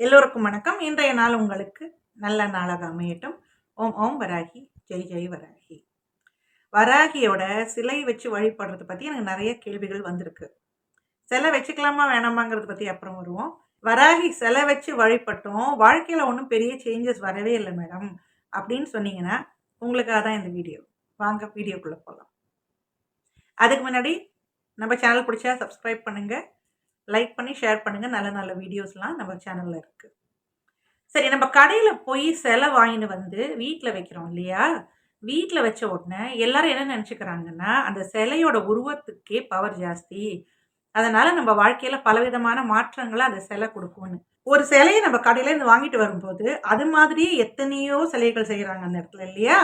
எல்லோருக்கும் வணக்கம். இன்றைய நாள் உங்களுக்கு நல்ல நாளாக அமையட்டும். ஓம் ஓம் வராகி. ஜெய் ஜெய் வராகி. வராகியோட சிலை வச்சு வழிபடுறத பற்றி எனக்கு நிறைய கேள்விகள் வந்திருக்கு. சிலை வச்சுக்கலாமா வேணாமாங்கிறத பற்றி அப்புறம் வருவோம். வராகி சிலை வச்சு வழிபட்டோம். வாழ்க்கையில் ஒன்றும் பெரிய சேஞ்சஸ் வரவே இல்லை மேடம் அப்படின்னு சொன்னீங்கன்னா உங்களுக்காக தான் இந்த வீடியோ. வாங்க வீடியோக்குள்ளே போகலாம் அதுக்கு முன்னாடி நம்ம சேனல் பிடிச்சா சப்ஸ்கிரைப் பண்ணுங்கள் லைக் பண்ணி ஷேர் பண்ணுங்கள் நல்ல நல்ல வீடியோஸ்லாம் நம்ம சேனலில் இருக்குது சரி நம்ம கடையில் போய் சிலை வாங்கிட்டு வந்து வீட்டில் வைக்கிறோம் இல்லையா? வீட்டில் வச்ச உடனே எல்லாரும் என்ன நினச்சிக்கிறாங்கன்னா அந்த சிலையோட உருவத்துக்கே பவர் ஜாஸ்தி. அதனால் நம்ம வாழ்க்கையில் பலவிதமான மாற்றங்களை அந்த சிலை கொடுக்கும்னு. ஒரு சிலையை நம்ம கடையிலேருந்து வாங்கிட்டு வரும்போது அது மாதிரியே எத்தனையோ சிலைகள் செய்கிறாங்க அந்த இடத்துல இல்லையா?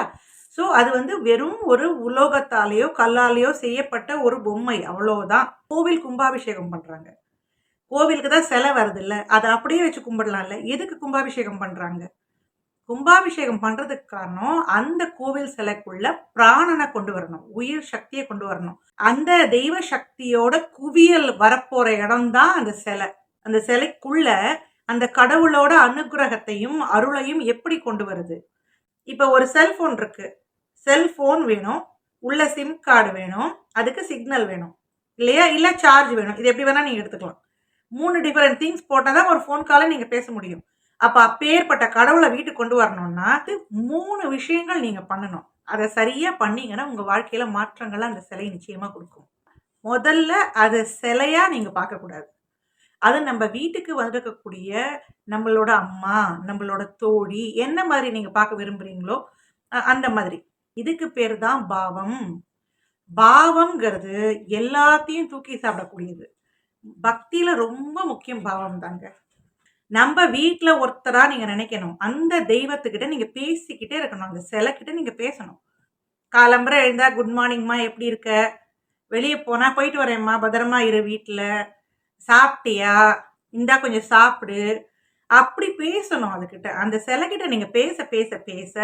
ஸோ அது வந்து வெறும் ஒரு உலோகத்தாலேயோ கல்லாலேயோ செய்யப்பட்ட ஒரு பொம்மை. அவ்வளோதான் கோவில் கும்பாபிஷேகம் பண்ணுறாங்க கோவிலுக்கு தான் சிலை வருது இல்லை அதை அப்படியே வச்சு கும்பிடலாம்ல. எதுக்கு கும்பாபிஷேகம் பண்ணுறாங்க கும்பாபிஷேகம் பண்ணுறதுக்கு காரணம் அந்த கோவில் சிலைக்குள்ள பிராணனை கொண்டு வரணும். உயிர் சக்தியை கொண்டு வரணும். அந்த தெய்வ சக்தியோட குவியல் வரப்போற இடம் தான் அந்த சிலை. அந்த சிலைக்குள்ள அந்த கடவுளோட அனுகிரகத்தையும் அருளையும் எப்படி கொண்டு வருது? இப்போ ஒரு செல்ஃபோன் இருக்கு. செல்ஃபோன் வேணும். உள்ள சிம் கார்டு வேணும். அதுக்கு சிக்னல் வேணும். இல்லையா? இல்லை சார்ஜ் வேணும். இது எப்படி வேணால் நீங்கள் எடுத்துக்கலாம். மூணு டிஃப்ரெண்ட் திங்ஸ் போட்டால் தான் ஒரு ஃபோன் காலை நீங்கள் பேச முடியும். அப்போ அப்பேற்பட்ட கடவுளை வீட்டுக்கு கொண்டு வரணும்னா மூணு விஷயங்கள் நீங்கள் பண்ணணும். அதை சரியாக பண்ணீங்கன்னா உங்கள் வாழ்க்கையில் மாற்றங்களை அந்த சிலை நிச்சயமாக கொடுக்கும். முதல்ல அதை சிலையாக நீங்கள் பார்க்கக்கூடாது. அது நம்ம வீட்டுக்கு வந்திருக்கக்கூடிய நம்மளோட அம்மா நம்மளோட தோழி என்ன மாதிரி நீங்கள் பார்க்க விரும்புகிறீங்களோ அந்த மாதிரி. இதுக்கு பேர் தான் பாவம். பாவம்ங்கிறது எல்லாத்தையும் தூக்கி சாப்பிடக்கூடியது. பக்தியில ரொம்ப முக்கியம் பாவம் தாங்க நம்ம வீட்டில் ஒருத்தராக நீங்கள் நினைக்கணும். அந்த தெய்வத்துக்கிட்ட நீங்கள் பேசிக்கிட்டே இருக்கணும். அந்த சிலைக்கிட்ட நீங்கள் பேசணும். காலம்பரை எழுந்தா குட் மார்னிங்மா எப்படி இருக்க? வெளியே போனால் போயிட்டு வரேம்மா பத்திரமா இரு வீட்டில் சாப்பிட்டியா? இந்தா கொஞ்சம் சாப்பிடு. அப்படி பேசணும் அதுக்கிட்ட. அந்த சிலைக்கிட்ட நீங்கள் பேச பேச பேச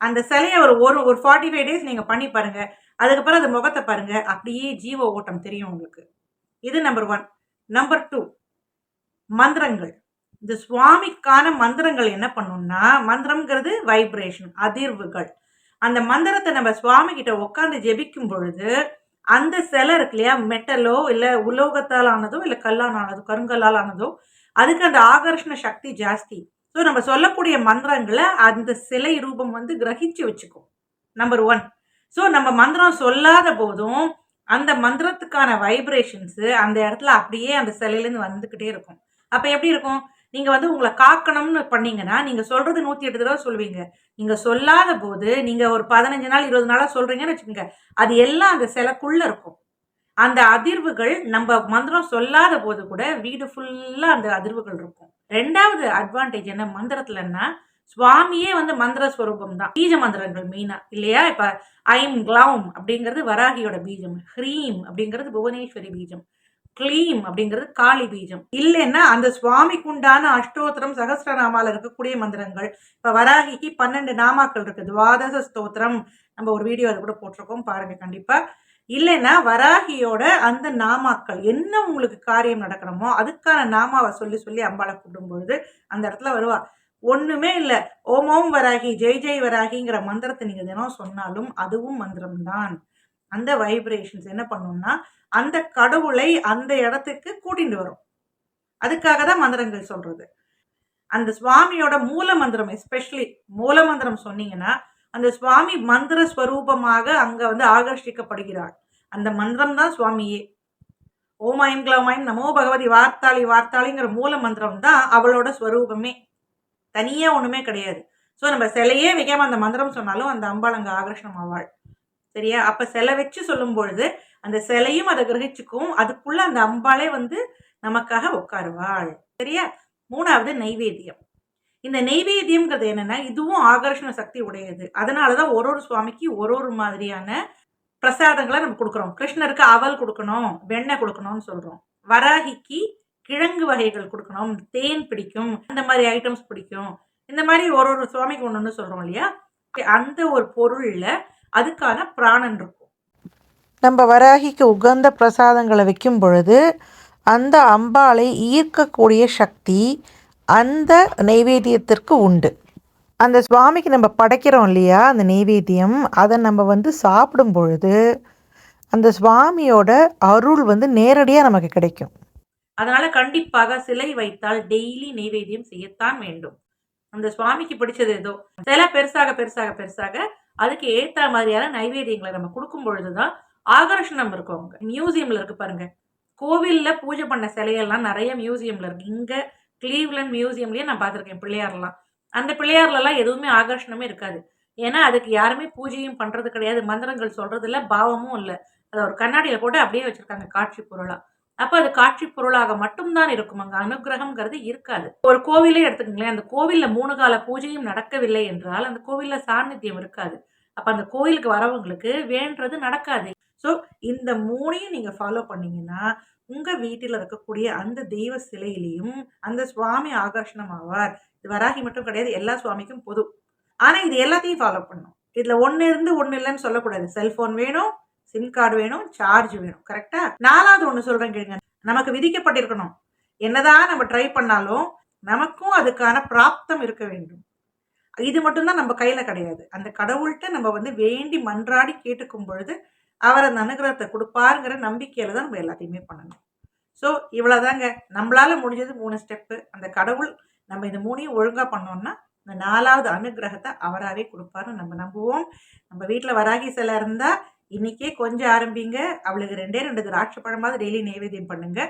அந்த சிலையை ஒரு ஒரு ஒரு ஃபார்ட்டி ஃபைவ் டேஸ் நீங்கள் பண்ணி பாருங்கள் அதுக்கப்புறம் அது முகத்தை பாருங்கள் அப்படியே ஜீவ ஓட்டம் தெரியும் உங்களுக்கு. இது நம்பர் ஒன் நம்பர் டூ மந்திரங்கள். இந்த சுவாமிக்கான மந்திரங்கள் என்ன பண்ணும்னா மந்திரம்ங்கிறது வைப்ரேஷன் அதிர்வுகள். அந்த மந்திரத்தை நம்ம சுவாமி கிட்ட உட்காந்து ஜெபிக்கும் பொழுது அந்த சிலை இருக்கு இல்லையா மெட்டலோ இல்லை உலோகத்தால் ஆனதோ இல்லை கல்லால் ஆனதோ கருங்கல்லால் ஆனதோ அதுக்கு அந்த ஆகர்ஷண சக்தி ஜாஸ்தி. ஸோ நம்ம சொல்லக்கூடிய மந்திரங்களை அந்த சிலை ரூபம் வந்து கிரகிச்சு வச்சுக்கும். நம்பர் ஒன் ஸோ நம்ம மந்திரம் சொல்லாத போதும் அந்த மந்திரத்துக்கான வைப்ரேஷன்ஸு அந்த இடத்துல அப்படியே அந்த சிலையிலேருந்து வந்துக்கிட்டே இருக்கும். அப்போ எப்படி இருக்கும்? நீங்கள் வந்து உங்களை காக்கணும்னு பண்ணீங்கன்னா நீங்கள் சொல்கிறது நூற்றி எட்டு தடவை சொல்லுவீங்க. நீங்கள் சொல்லாத போது நீங்கள் ஒரு பதினஞ்சு நாள் இருபது நாளாக சொல்கிறீங்கன்னு வச்சுக்கோங்க. அது எல்லாம் அந்த சிலைக்குள்ளே இருக்கும். அந்த அதிர்வுகள் நம்ம மந்திரம் சொல்லாத போது கூட வீடு ஃபுல்லாக அந்த அதிர்வுகள் இருக்கும். ரெண்டாவது அட்வான்டேஜ் என்ன? மந்திரத்துலன்னா சுவாமியே வந்து மந்திர ஸ்வரூபம் தான் பீஜ மந்திரங்கள் மெயினா இல்லையா? இப்ப ஐம் கிளவுன் அப்படிங்கிறது வராகியோட பீஜம். ஹ்ரீம் அப்படிங்கிறது புவனேஸ்வரி பீஜம். கிளீம் அப்படிங்கிறது காளி பீஜம். இல்லைன்னா அந்த சுவாமிக்கு உண்டான அஷ்டோத்திரம் சகசிரநாமால இருக்கக்கூடிய மந்திரங்கள். இப்ப வராகிக்கு பன்னெண்டு நாமாக்கள் இருக்கு. துவாதச ஸ்தோத்திரம். நம்ம ஒரு வீடியோ அதை கூட போட்டிருக்கோம். பாருங்க கண்டிப்பா. இல்லைன்னா வராகியோட அந்த நாமாக்கள் என்ன உங்களுக்கு காரியம் நடக்கணுமோ அதுக்கான நாமாவை சொல்லி சொல்லி அம்பாளை கூப்பிடும் பொழுது அந்த இடத்துல வருவா. ஒண்ணுமே இல்லை. ஓம் ஓம் வராகி ஜெய் ஜெய் வராகிங்கிற மந்திரத்தை நீங்க தினம் சொன்னாலும் அதுவும் மந்திரம் தான் அந்த வைப்ரேஷன்ஸ் என்ன பண்ணும்னா அந்த கடவுளை அந்த இடத்துக்கு கூட்டிட்டு வரும். அதுக்காக தான் மந்திரங்கள் சொல்றது. அந்த சுவாமியோட மூல மந்திரம் எஸ்பெஷலி மூல மந்திரம் சொன்னீங்கன்னா அந்த சுவாமி மந்திர ஸ்வரூபமாக அங்க வந்து ஆகர்ஷிக்கப்படுகிறாள் அந்த மந்திரம் தான் சுவாமியே. ஓமாயம் கிளமாயம் நமோ பகவதி வார்த்தாளி வார்த்தாளிங்கிற மூல மந்திரம் தான் அவளோட ஸ்வரூபமே. தனியாக ஒன்றுமே கிடையாது. ஸோ நம்ம சிலையே வைக்காமல் அந்த மந்திரம் சொன்னாலும் அந்த அம்பாள் அங்கே ஆகர்ஷணம் ஆவாள் சரியா? அப்போ சிலை வச்சு சொல்லும் பொழுது அந்த சிலையும் அதை கிரகிச்சுக்கும். அதுக்குள்ள அந்த அம்பாளே வந்து நமக்காக உட்காருவாள். சரியா? மூணாவது நைவேத்தியம். இந்த நெய்வேத்தியம்ங்கிறது என்னன்னா இதுவும் ஆகர்ஷண சக்தி உடையது. அதனால தான் ஒரு ஒரு சுவாமிக்கு ஒரு ஒரு மாதிரியான பிரசாதங்களை நம்ம கொடுக்குறோம். கிருஷ்ணருக்கு அவல் கொடுக்கணும் வெண்ணெய் கொடுக்கணும்னு சொல்கிறோம் வராகிக்கு கிழங்கு வகைகள் கொடுக்கணும் தேன் பிடிக்கும் அந்த மாதிரி ஐட்டம்ஸ் பிடிக்கும். இந்த மாதிரி ஒரு ஒரு சுவாமிக்கு ஒன்று ஒன்று சொல்கிறோம் இல்லையா? அந்த ஒரு பொருளில் அதுக்கான பிராணன் இருக்கும். நம்ம வராகிக்கு உகந்த பிரசாதங்களை வைக்கும் பொழுது அந்த அம்பாளை ஈர்க்கக்கூடிய சக்தி அந்த நெய்வேத்தியத்திற்கு உண்டு. அந்த சுவாமிக்கு நம்ம படைக்கிறோம் இல்லையா அந்த நெய்வேத்தியம் அதை நம்ம வந்து சாப்பிடும் பொழுது அந்த சுவாமியோட அருள் வந்து நேரடியாக நமக்கு கிடைக்கும். அதனால கண்டிப்பாக சிலை வைத்தால் டெய்லி நெய்வேத்தியம் செய்யத்தான் வேண்டும். அந்த சுவாமிக்கு பிடிச்சது ஏதோ. சில பெருசாக பெருசாக பெருசாக அதுக்கு ஏற்ற மாதிரியான நைவேத்தியங்களை நம்ம கொடுக்கும் பொழுதுதான் ஆகர்ஷணம் இருக்கும் அவங்க மியூசியம்ல இருக்கு பாருங்க. கோவில்ல பூஜை பண்ண சிலையெல்லாம் நிறைய மியூசியம்ல இருக்கு. இங்க கிளீவ்லண்ட் மியூசியம்லயே நான் பார்த்துருக்கேன் பிள்ளையார்லாம். அந்த பிள்ளையார்லாம் எதுவுமே ஆகர்ஷணமே இருக்காது. ஏன்னா அதுக்கு யாருமே பூஜையும் பண்றது கிடையாது. மந்திரங்கள் சொல்றது இல்லை பாவமும் இல்லை. அதை ஒரு கண்ணாடியில போட்டு அப்படியே வச்சிருக்காங்க காட்சி பொருளா. அப்ப அது காட்சி பொருளாக மட்டும்தான் இருக்கும். அங்க அனுகிரகம்ங்கிறது இருக்காது. ஒரு கோவிலே எடுத்துக்கங்களேன் அந்த கோவில்ல மூணு கால பூஜையும் நடக்கவில்லை என்றால் அந்த கோவில்ல சாநித்தியம் இருக்காது. அப்ப அந்த கோயிலுக்கு வரவங்களுக்கு வேண்டது நடக்காது. ஸோ இந்த மூணையும் நீங்க ஃபாலோ பண்ணீங்கன்னா உங்க வீட்டில் இருக்கக்கூடிய அந்த தெய்வ சிலையிலையும் அந்த சுவாமி ஆகர்ஷணம் ஆவார் இது வராகி மட்டும் கிடையாது எல்லா சுவாமிக்கும் பொது. ஆனா இது எல்லாத்தையும் ஃபாலோ பண்ணும் இதுல ஒன்னு இருந்து ஒன்னு இல்லைன்னு சொல்லக்கூடாது. செல்போன் வேணும் சிம் கார்டு வேணும் சார்ஜ் வேணும். கரெக்டா நாலாவது ஒண்ணு சொல்றேன் கேளுங்க. நமக்கு விதிக்கப்பட்டிருக்கணும். என்னதான் நம்ம ட்ரை பண்ணாலும் நமக்கும் அதுக்கான பிராப்தம் இருக்க வேண்டும். இது மட்டும்தான் நம்ம கையில கிடையாது. அந்த கடவுள்கிட்ட நம்ம வந்து வேண்டி மன்றாடி கேட்டுக்கும் பொழுது அவர் அந்த அனுகிரகத்தை கொடுப்பாருங்கிற நம்பிக்கையில தான் நம்ம எல்லாத்தையுமே பண்ணணும். ஸோ இவ்வளோதாங்க நம்மளால முடிஞ்சது மூணு ஸ்டெப்பு அந்த கடவுள் நம்ம இந்த மூணையும் ஒழுங்காக பண்ணோம்னா இந்த நாலாவது அனுகிரகத்தை அவராகவே கொடுப்பாருன்னு நம்ம நம்புவோம். நம்ம வீட்டில் வராகி சிலை இருந்தால் இன்னைக்கே கொஞ்சம் ஆரம்பிங்க. அவளுக்கு ரெண்டே ரெண்டு திராட்சை பழமாவது டெய்லி நைவேத்தியம் பண்ணுங்க.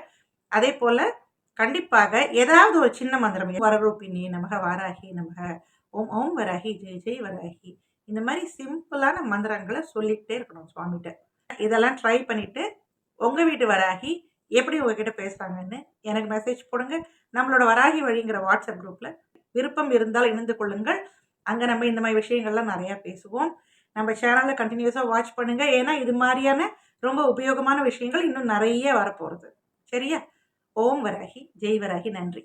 அதே போல் கண்டிப்பாக ஏதாவது ஒரு சின்ன மந்திரம். வரரூபினி நமக வாராகி நமக. ஓம் ஓம் வராகி ஜெய் ஜெய் வராகி. இந்த மாதிரி சிம்பிளான மந்திரங்களை சொல்லிக்கிட்டே இருக்கணும் சுவாமிகிட்ட. இதெல்லாம் ட்ரை பண்ணிவிட்டு உங்கள் வீட்டு வராகி எப்படி உங்ககிட்ட பேசுகிறாங்கன்னு எனக்கு மெசேஜ் போடுங்க. நம்மளோட வராகி வழிங்கிற வாட்ஸ்அப் குரூப்பில் விருப்பம் இருந்தால் இணைந்து கொள்ளுங்கள். அங்கே நம்ம இந்த மாதிரி விஷயங்கள்லாம் நிறையா பேசுவோம். நம்ம சேனலில் கண்டினியூஸாக வாட்ச் பண்ணுங்கள் ஏன்னா இது மாதிரியான ரொம்ப உபயோகமான விஷயங்கள் இன்னும் நிறைய வரப்போகிறது சரியா? ஓம் வராகி. ஜெய் வராகி. நன்றி.